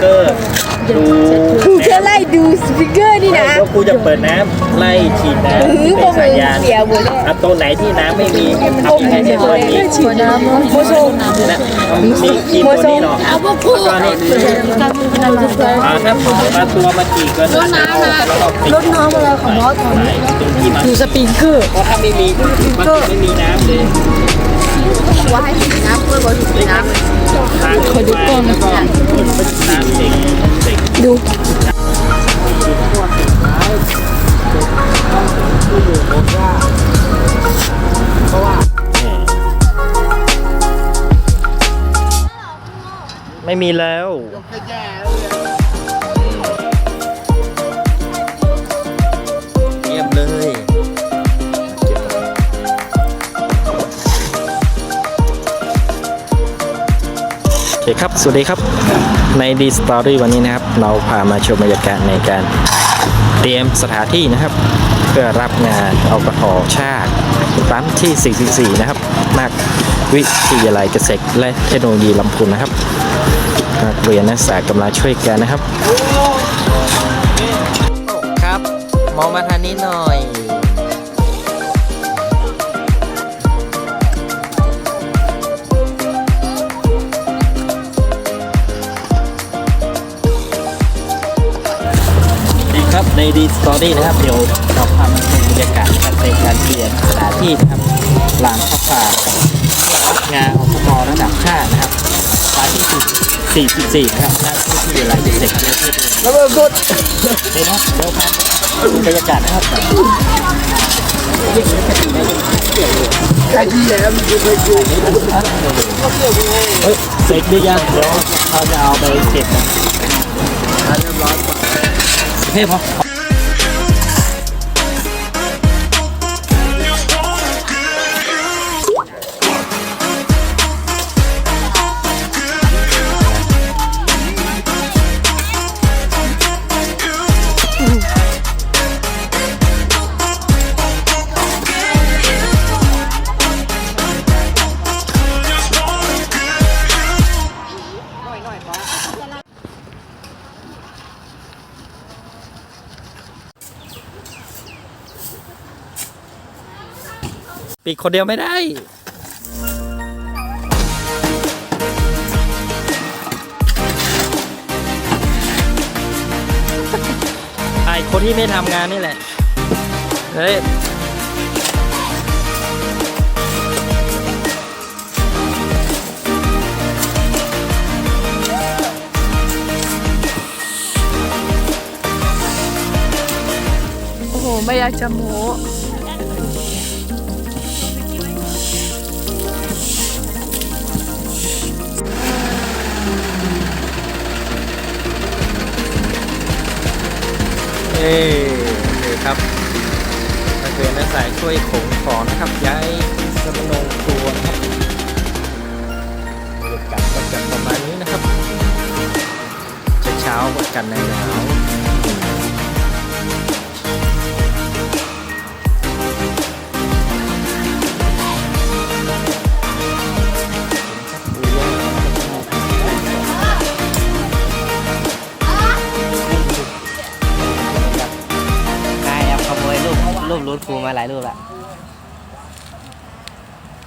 เกอร์ดูกูแค่ไล่ดูสปีกเกอร์นี่ไม่นะก็กูจะเปิดน้ำไล่ฉีดน้ำหรือพเป็วนกมึสายงยานเสียหมดเลยอะตัวไหนที่น้ำไม่มีทำยังไงให้ตัวนี้ฉีดน้ำโมโซนะมีกี่ตัวนี้เนาะเอาพวกพูดตอนนี้อ่าถ้ามาตัวมากี่ก็รถน้ำนะรถน้ำอะไรของรถตอนนี้ตรงที่มาดูสปีกเกอร์เพราะถ้าไม่มีมันไม่มีน้ำเลย ตัวให้ฉีดน้ำเพื่อบริสุทธิ์น้ำขอดูกล้องแล้วนะกเด็กดูไม่มีแล้ว เคครับ สวัสดีครับ ในดีสตอรี่วันนี้นะครับ เราพามาชมบรรยากาศในการเตรียมสถานที่นะครับ เพื่อรับงานเอากระทอชาติปั๊มที่ 44 นะครับมากวิทยาลัยเกษตรและเทคโนโลยีลำพูนนะครับนักเรียนนักศึกษากำลังช่วยกันนะครับ ครับ มองมาทางนี้หน่อย ดีครับในดีสตอรี่นะครับ เดี๋ยวเราพามาชมบรรยากาศนะครับในการเปลี่ยนสถานที่นะครับหลังข้าวป่ารับงานองค์กระดับชาตินะครับสถานที่44นะครับหน้าที่ที่เวลาเด็กๆแล้วก็กดเดี๋ยวนะเดี๋ยวพาบรรยากาศนะครับใครที่แล้มันจะไปดูเฮ้ยเสร็จหรือยังเดี๋ยวเขาจะเอาไปเก็บนะเรียบร้อยโอเคพอ ปีกคนเดียวไม่ได้ ไอคนที่ไม่ทำงานนี่แหละ เฮ้ยโอ้โห ไม่อยากจะโม้ อ้โอเคครับนักเรียนนักสายช่วยขงของนะครับย้ายสมโนครัวนะครับบรรยากาศก็จะประมาณนี้นะครับเช้าๆกันในหนาว มาหลายรูปละ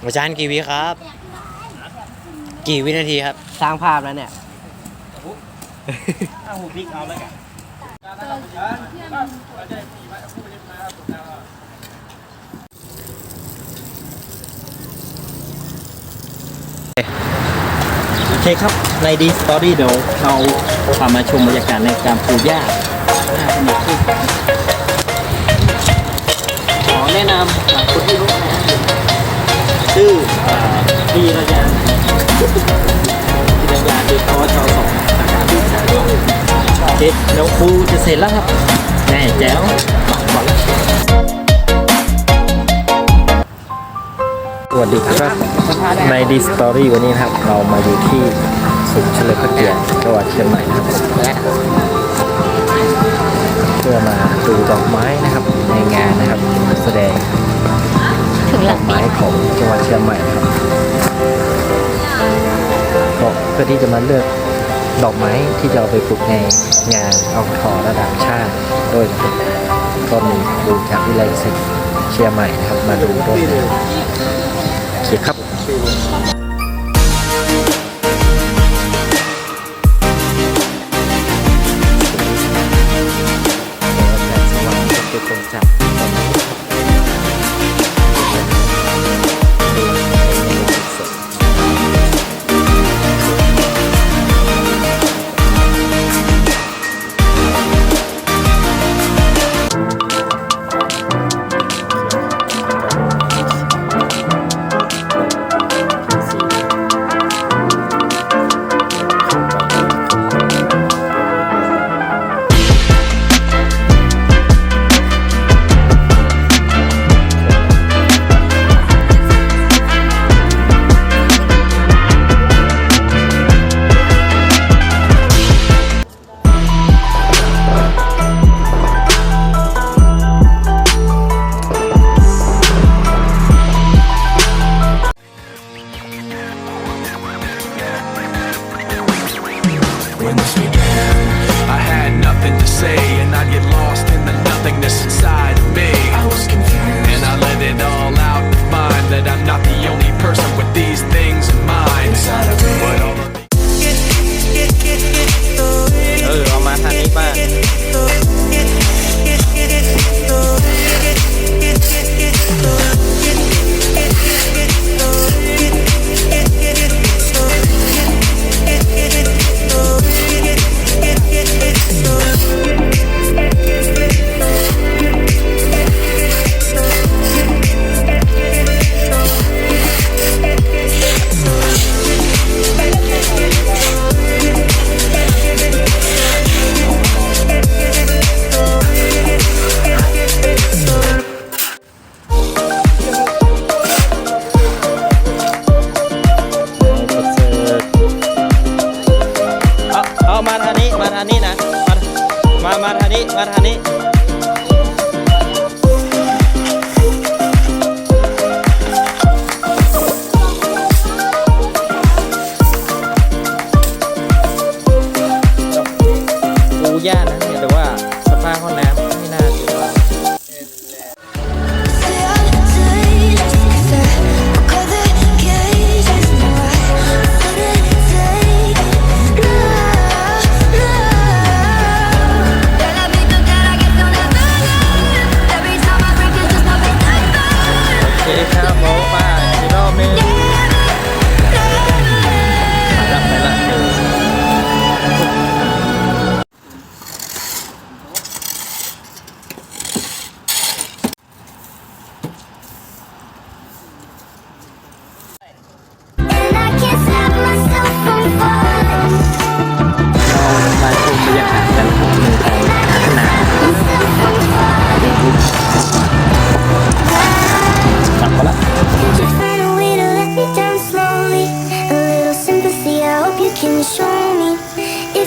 อาจารย์กี่วิครับ กี่วินาทีครับ สร้างภาพแล้วเนี่ยเอาหูพริกเอาแล้วกันโอเคครับ ในดีสตอรี่เดี๋ยวเราพามาชมบรรยากาศในการปลูกหญ้าหน้าสมาชิกขอ แนะนำคนที่รู้นะชื่อพี่ระยาพี่ระยาคือปวชสองสาขาที่สามโอเคเดี๋ยวครูจะเสร็จแล้วครับแน่แจ๋วมาก่อนแล้วสวัสดีครับในดีสตอรี่วันนี้ครับ เรามาอยู่ที่สุขเฉลิมพระเกียรติจังหวัดเชียงใหม่นะครับ เพื่อมาดูดอกไม้นะครับในงานนะครับแสดงดอกไม้ของจังหวัดเชียงใหม่นะครับก็เพื่อที่จะมาเลือกดอกไม้ที่จะเอาไปปลูกในงานเอาทอระดับชาติด้วยนะครับก็มีดูจากวิไลศิลป์เชียงใหม่นะครับมาดูด้วยนะโอเคครับส มา มาทางนี้ มาทางนี้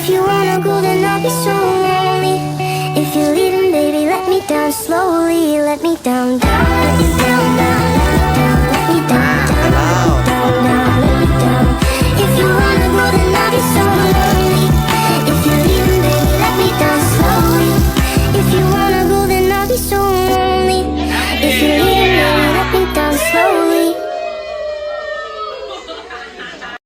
If you wanna go, then I'll be so lonely. If you're leaving, baby, let me down slowly. Let me down, down,